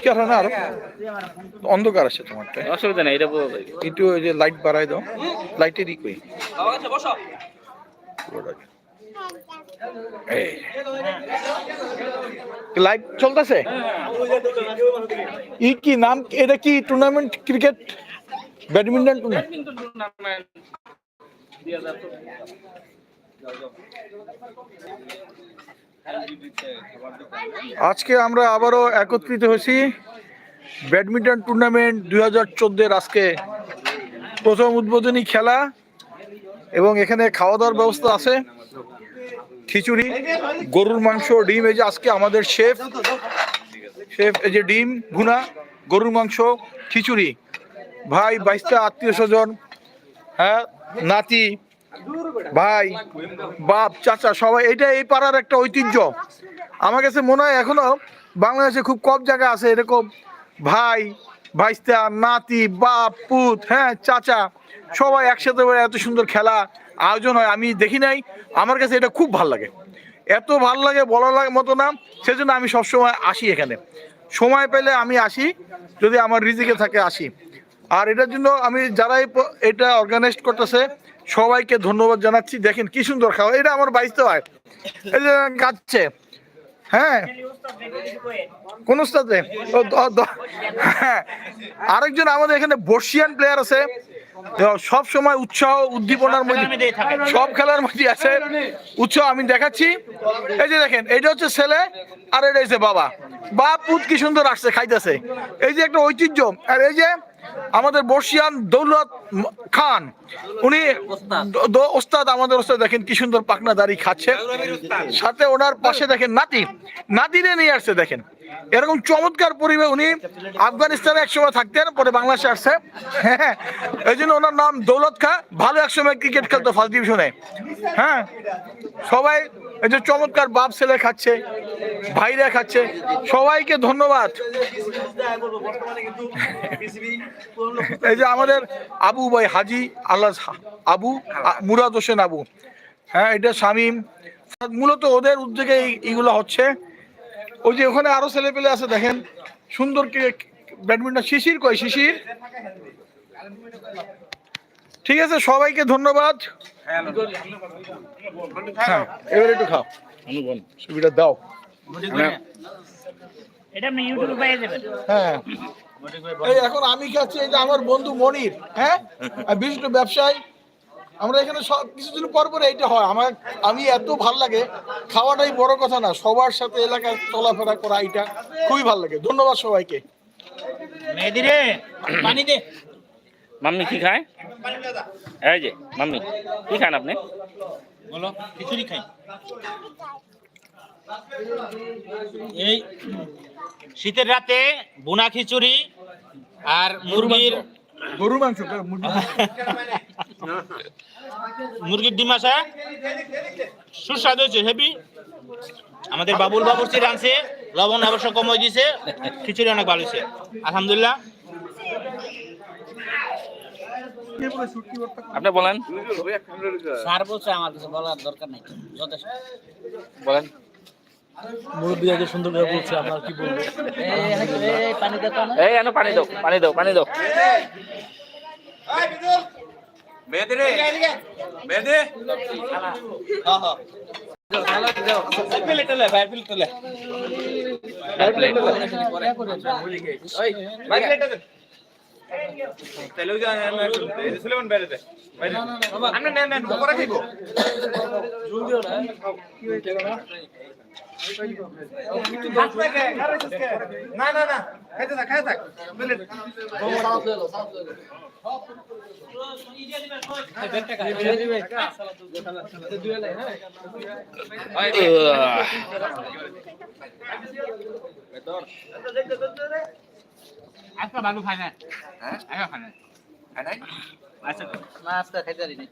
পরিষ্কার হয় না আরও? অন্ধকার আছে তোমারটা অসুবিধা নেই এটা একটু ওই যে লাইট বাড়াই দাও। লাইটেরই কই লাইট চলতেছে? ই কি নাম এটা কি টুর্নামেন্ট ক্রিকেট ব্যাডমিন্টন টুর্নামেন্ট আজকে আমরা আবারও একত্রিত হয়েছি। ব্যাডমিন্টন টুর্নামেন্ট দুই হাজার চোদ্দের আজকে প্রথম উদ্বোধনী খেলা এবং এখানে খাওয়া দাওয়ার ব্যবস্থা আছে। খিচুড়ি, গরুর মাংস, ডিম, এই যে আজকে আমাদের শেফ শেফ, এই যে ডিম, ভুনা, গরুর মাংস, খিচুড়ি। ভাই, বাইশটা আত্মীয় স্বজন হ্যাঁ নাতি ভাই, বাপ, চাচা, সবাই এটা এই পাড়ার একটা ঐতিহ্য। আমার কাছে মনে হয় এখনও বাংলাদেশে খুব কম জায়গা আছে এরকম ভাই, ভাইস্তা, নাতি, বাপ, পুত হ্যাঁ চাচা, সবাই একসাথে এত সুন্দর খেলা আয়োজন হয়। আমি দেখি নাই, আমার কাছে এটা খুব ভালো লাগে। এত ভালো লাগে বলার লাগে মতো না, সেজন্য আমি সবসময় আসি এখানে। সময় পেলে আমি আসি, যদি আমার রিজিকে থাকে আসি। আর এটার জন্য আমি যারাই এটা অর্গানাইজ করতেছে সবাইকে ধন্যবাদ জানাচ্ছি। দেখেন কি সুন্দর খাওয়া এটা আমার বাইসতে হয়। এই যে গাচ্ছে হ্যাঁ। কোন উস্তাদে হ্যাঁ। আরেকজন আমাদের এখানে বর্ষিয়ান প্লেয়ার আছে। সব সময় উৎসাহ উদ্দীপনার মধ্যে সব খেলার মধ্যে আছে। উৎসাহ আমি দেখাচ্ছি। এই যে দেখেন এটা হচ্ছে ছেলে আর এটা হচ্ছে বাবা। বাপ পুত কি সুন্দর আসছে খাইতেছে। এই যে একটা ঐতিহ্য। আর এই যে আমাদের বর্ষিয়ান দৌলত খান, উনি ওস্তাদ আমাদের ওস্তাদ, দেখেন কি সুন্দর পাকনা দাড়ি খাচ্ছে। সাথে ওনার পাশে দেখেন নাতি, নাতিরে নিয়ে আসছে, দেখেন। এরকম চমৎকার পরিবেশ উনি আফগানিস্তানে একসময় থাকতেন, পরে বাংলাদেশে আসছে। হ্যাঁ এই জন্য ওনার নাম দৌলত খা, ভালো একসময় ক্রিকেট খেলতো, ফার্স্ট ডিভিশনে। হ্যাঁ সবাই এই যে চমৎকার বাপ ছেলে খাচ্ছে। ভাইরা খাচ্ছে সবাইকে ধন্যবাদ। এই যে আমাদের আবু ভাই হাজি আল্লাহ আবু মুরাদ হোসেন আবু। হ্যাঁ এটা শামীম। মূলত ওদের উদ্যোগে এই- এইগুলো হচ্ছে। ওই যে ওখানে আরও ছেলে পেলে আছে দেখেন। সুন্দর কে- ব্যাডমিন্টন শিশির কয় শিশির? ঠিক আছে সবাইকে ধন্যবাদ। হ্যাঁ এবার একটু খাও। সুবিধা দাও। এটা আপনি ইউটিউবে পেয়ে যাবেন। হ্যাঁ। এই এখন আমি খাচ্ছি এটা আমার বন্ধু মনির হ্যাঁ? আর বিশিষ্ট ব্যবসায়ী। আমরা এখানে সব কিছুদিন পর পর এইটা হয়। আমার আমি এত ভালো লাগে খাওয়াটাই বড় কথা না সবার সাথে এলাকায় চলাফেরা করা এটা খুবই ভালো লাগে। ধন্যবাদ সবাইকে। পানি দে। মাম্মি কি খায়? এই যে মাম্মি কি খান আপনি? বলো খিচুড়ি খাই। এই শীতের রাতে বুনা খিচুড়ি আর মুরগির গরু মাংস মুরগির ডিম আসা সুস্বাদু হয়েছে হেভি। আমাদের বাবুল বাবুর্চি রাঁধছে লবণ অবশ্য কম হয়ে গেছে খিচুড়ি অনেক ভালো হয়েছে। আলহামদুলিল্লাহ। আপনি বলেন। স্যার বলছে আমার কিছু বলার দরকার নেই যথেষ্ট। বলেন। মুরব্বী আগে সুন্দর করে বলছে আপনার কি বলব পানি দে এই এনো পানি দাও পানি দাও পানি দাও আজকে ভালো খাই না হ্যাঁ খাই না আচ্ছা না আজকে খাইতে পারি না